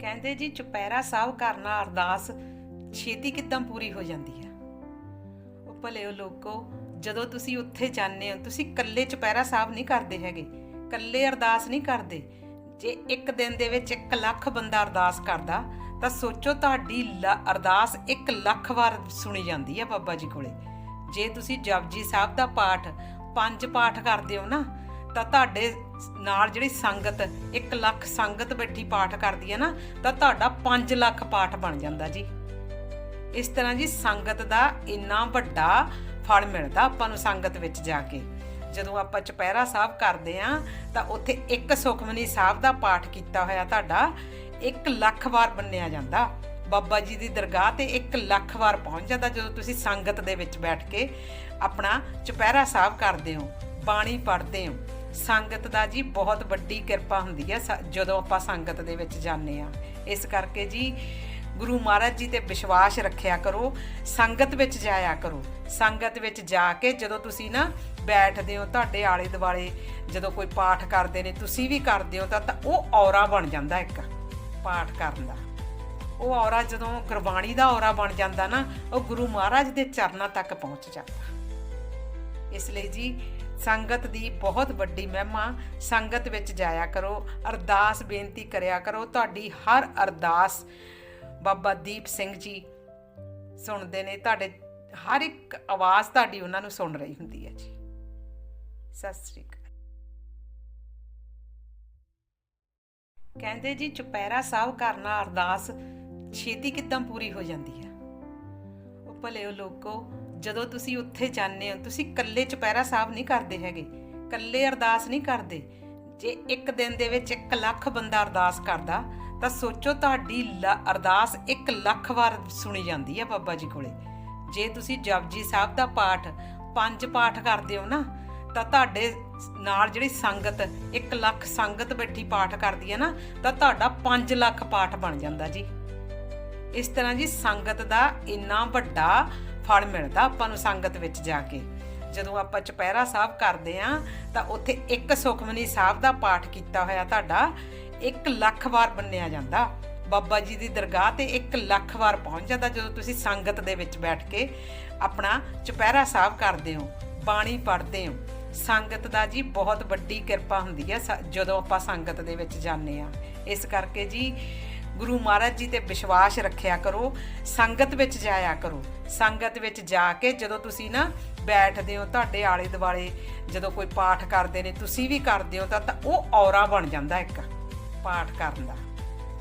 ਕਹਿੰਦੇ ਜੀ ਚੁਪਹਿਰਾ ਸਾਹਿਬ ਕਰਨਾ ਅਰਦਾਸ, ਛੇਤੀ ਕਿੱਦਾਂ ਪੂਰੀ ਹੋ ਜਾਂਦੀ ਹੈ? ਉਹ ਭਲੇ ਉਹ ਲੋਕੋ, ਜਦੋਂ ਤੁਸੀਂ ਉੱਥੇ ਜਾਂਦੇ ਹੋ, ਤੁਸੀਂ ਇਕੱਲੇ ਚੁਪਹਿਰਾ ਸਾਹਿਬ ਨਹੀਂ ਕਰਦੇ ਹੈਗੇ, ਇਕੱਲੇ ਅਰਦਾਸ ਨਹੀਂ ਕਰਦੇ। ਜੇ ਇੱਕ ਦਿਨ ਦੇ ਵਿੱਚ 1 ਲੱਖ ਬੰਦਾ ਅਰਦਾਸ ਕਰਦਾ, ਤਾਂ ਸੋਚੋ ਤੁਹਾਡੀ ਲ- ਅਰਦਾਸ 1 ਲੱਖ ਵਾਰ ਸੁਣੀ ਜਾਂਦੀ ਹੈ ਬਾਬਾ ਜੀ ਕੋਲੇ। ਜੇ ਤੁਸੀਂ ਜਪਜੀ ਸਾਹਿਬ ਦਾ ਪਾਠ ਪੰਜ ਪਾਠ ਕਰਦੇ ਹੋ ਨਾ ਤਾਂ ਤੁਹਾਡੇ ਨਾਲ ਜਿਹੜੀ ਸੰਗਤ 1 ਲੱਖ ਸੰਗਤ ਬੈਠੀ ਪਾਠ ਕਰਦੀ ਹੈ ਨਾ, ਤਾਂ ਤੁਹਾਡਾ 5 ਲੱਖ ਪਾਠ ਬਣ ਜਾਂਦਾ ਜੀ। ਇਸ ਤਰ੍ਹਾਂ ਜੀ ਸੰਗਤ ਦਾ ਇੰਨਾ ਵੱਡਾ ਫਲ ਮਿਲਦਾ ਆਪਾਂ ਨੂੰ ਸੰਗਤ ਵਿੱਚ ਜਾ ਕੇ। ਜਦੋਂ ਆਪਾਂ ਚੁਪਹਿਰਾ ਸਾਹਿਬ ਕਰਦੇ ਆ ਤਾਂ ਉੱਥੇ ਇੱਕ ਸੁਖਮਨੀ ਸਾਹਿਬ ਦਾ ਪਾਠ ਕੀਤਾ ਹੋਇਆ ਤੁਹਾਡਾ 1 ਲੱਖ ਵਾਰ ਬੰਨਿਆ ਜਾਂਦਾ। ਬਾਬਾ ਜੀ ਦੀ ਦਰਗਾਹ ਤੇ 1 ਲੱਖ ਵਾਰ ਪਹੁੰਚ ਜਾਂਦਾ ਜਦੋਂ ਤੁਸੀਂ ਸੰਗਤ ਦੇ ਵਿੱਚ ਬੈਠ ਕੇ ਆਪਣਾ ਚੁਪਹਿਰਾ ਸਾਹਿਬ ਕਰਦੇ ਹੋ, ਬਾਣੀ ਪੜ੍ਹਦੇ ਹੋ। ਸੰਗਤ ਦਾ ਜੀ ਬਹੁਤ ਵੱਡੀ ਕਿਰਪਾ ਹੁੰਦੀ ਹੈ ਸ- ਜਦੋਂ ਆਪਾਂ ਸੰਗਤ ਦੇ ਵਿੱਚ ਜਾਂਦੇ ਆ। ਇਸ ਕਰਕੇ ਜੀ ਗੁਰੂ ਮਹਾਰਾਜ ਜੀ ਤੇ ਵਿਸ਼ਵਾਸ ਰੱਖਿਆ ਕਰੋ, ਸੰਗਤ ਵਿੱਚ ਜਾਇਆ ਕਰੋ। ਸੰਗਤ ਵਿੱਚ ਜਾ ਕੇ ਜਦੋਂ ਤੁਸੀਂ ਨਾ ਬੈਠਦੇ ਹੋ, ਤੁਹਾਡੇ ਆਲੇ ਦੁਆਲੇ ਜਦੋਂ ਕੋਈ ਪਾਠ ਕਰਦੇ ਨੇ, ਤੁਸੀਂ ਵੀ ਕਰਦੇ ਹੋ ਤਾਂ ਉਹ ਔਰਾ ਬਣ ਜਾਂਦਾ ਇੱਕ, ਪਾਠ ਕਰਨ ਦਾ। ਉਹ ਔਰਾ ਜਦੋਂ ਗੁਰਬਾਣੀ ਦਾ ਔਰਾ ਬਣ ਜਾਂਦਾ ਨਾ, ਉਹ ਗੁਰੂ ਮਹਾਰਾਜ ਦੇ ਚਰਨਾਂ ਤੱਕ ਪਹੁੰਚ ਜਾਂਦਾ। ਇਸ ਲਈ ਜੀ ਸੰਗਤ ਦੀ ਬਹੁਤ ਵੱਡੀ ਮਹਿਮਾ ਸੰਗਤ ਵਿੱਚ ਜਾਇਆ ਕਰੋ, ਅਰਦਾਸ ਬੇਨਤੀ ਕਰਿਆ ਕਰੋ। ਤੁਹਾਡੀ ਹਰ ਅਰਦਾਸ ਬਾਬਾ ਦੀਪ ਸਿੰਘ ਜੀ ਸੁਣਦੇ ਨੇ, ਤੁਹਾਡੇ ਹਰ ਇੱਕ ਆਵਾਜ਼ ਤੁਹਾਡੀ ਉਹਨਾਂ ਨੂੰ ਸੁਣ ਰਹੀ ਹੁੰਦੀ ਹੈ ਜੀ। ਸਤਿ ਸ੍ਰੀ ਅਕਾਲ। ਕਹਿੰਦੇ ਜੀ, ਚੁਪਹਿਰਾ ਸਾਹਿਬ ਕਰਨਾ ਅਰਦਾਸ ਛੇਤੀ ਕਿੱਦਾਂ ਪੂਰੀ ਹੋ ਜਾਂਦੀ ਹੈ? ਉਹ ਭਲੇ ਉਹ ਲੋਕੋ ਜਦੋਂ ਤੁਸੀਂ ਉੱਥੇ ਜਾਂਦੇ ਹੋ, ਤੁਸੀਂ ਇਕੱਲੇ ਚੁਪਹਿਰਾ ਸਾਹਿਬ ਨਹੀਂ ਕਰਦੇ ਹੈਗੇ। ਇਕੱਲੇ ਅਰਦਾਸ ਨਹੀਂ ਕਰਦੇ। ਜੇ ਇੱਕ ਦਿਨ ਦੇ ਵਿੱਚ 1 ਲੱਖ ਬੰਦਾ ਅਰਦਾਸ ਕਰਦਾ, ਤਾਂ ਸੋਚੋ ਤੁਹਾਡੀ ਅਰਦਾਸ 1 ਲੱਖ ਵਾਰ ਸੁਣੀ ਜਾਂਦੀ ਆ ਬਾਬਾ ਜੀ ਕੋਲੇ। ਜੇ ਤੁਸੀਂ ਜਪਜੀ ਸਾਹਿਬ ਦਾ ਪਾਠ ਪੰਜ ਪਾਠ ਕਰਦੇ ਹੋ ਨਾ, ਤਾਂ ਤੁਹਾਡੇ ਨਾਲ ਜਿਹੜੀ ਸੰਗਤ 1 ਲੱਖ ਸੰਗਤ ਬੈਠੀ ਪਾਠ ਕਰਦੀ ਹੈ ਨਾ, ਤਾਂ ਤੁਹਾਡਾ 5 ਲੱਖ ਪਾਠ ਬਣ ਜਾਂਦਾ ਜੀ। ਇਸ ਤਰ੍ਹਾਂ ਜੀ ਸੰਗਤ ਦਾ ਇੰਨਾ ਵੱਡਾ ਫਲ ਮਿਲਦਾ ਆਪਾਂ ਨੂੰ ਸੰਗਤ ਵਿੱਚ ਜਾ ਕੇ। ਜਦੋਂ ਆਪਾਂ ਚੁਪਹਿਰਾ ਸਾਹਿਬ ਕਰਦੇ ਆ, ਤਾਂ ਉੱਥੇ ਇੱਕ ਸੁਖਮਨੀ ਸਾਹਿਬ ਦਾ ਪਾਠ ਕੀਤਾ ਹੋਇਆ ਤੁਹਾਡਾ 1 ਲੱਖ ਵਾਰ ਬੰਨਿਆ ਜਾਂਦਾ। ਬਾਬਾ ਜੀ ਦੀ ਦਰਗਾਹ ਤੇ 1 ਲੱਖ ਵਾਰ ਪਹੁੰਚ ਜਾਂਦਾ ਜਦੋਂ ਤੁਸੀਂ ਸੰਗਤ ਦੇ ਵਿੱਚ ਬੈਠ ਕੇ ਆਪਣਾ ਚੁਪਹਿਰਾ ਸਾਹਿਬ ਕਰਦੇ ਹੋ, ਬਾਣੀ ਪੜ੍ਹਦੇ ਹੋ। ਸੰਗਤ ਦਾ ਜੀ ਬਹੁਤ ਵੱਡੀ ਕਿਰਪਾ ਹੁੰਦੀ ਹੈ ਸ- ਜਦੋਂ ਆਪਾਂ ਸੰਗਤ ਦੇ ਵਿੱਚ ਜਾਂਦੇ ਆ। ਇਸ ਕਰਕੇ ਜੀ ਗੁਰੂ ਮਹਾਰਾਜ ਜੀ ਤੇ ਵਿਸ਼ਵਾਸ ਰੱਖਿਆ ਕਰੋ, ਸੰਗਤ ਵਿੱਚ ਜਾਇਆ ਕਰੋ। ਸੰਗਤ ਵਿੱਚ ਜਾ ਕੇ ਜਦੋਂ ਤੁਸੀਂ ਨਾ ਬੈਠਦੇ ਹੋ, ਤੁਹਾਡੇ ਆਲੇ ਦੁਆਲੇ ਜਦੋਂ ਕੋਈ ਪਾਠ ਕਰਦੇ ਨੇ, ਤੁਸੀਂ ਵੀ ਕਰਦੇ ਹੋ ਤਾਂ ਉਹ ਔਰਾ ਬਣ ਜਾਂਦਾ ਇੱਕ ਪਾਠ ਕਰਨ ਦਾ।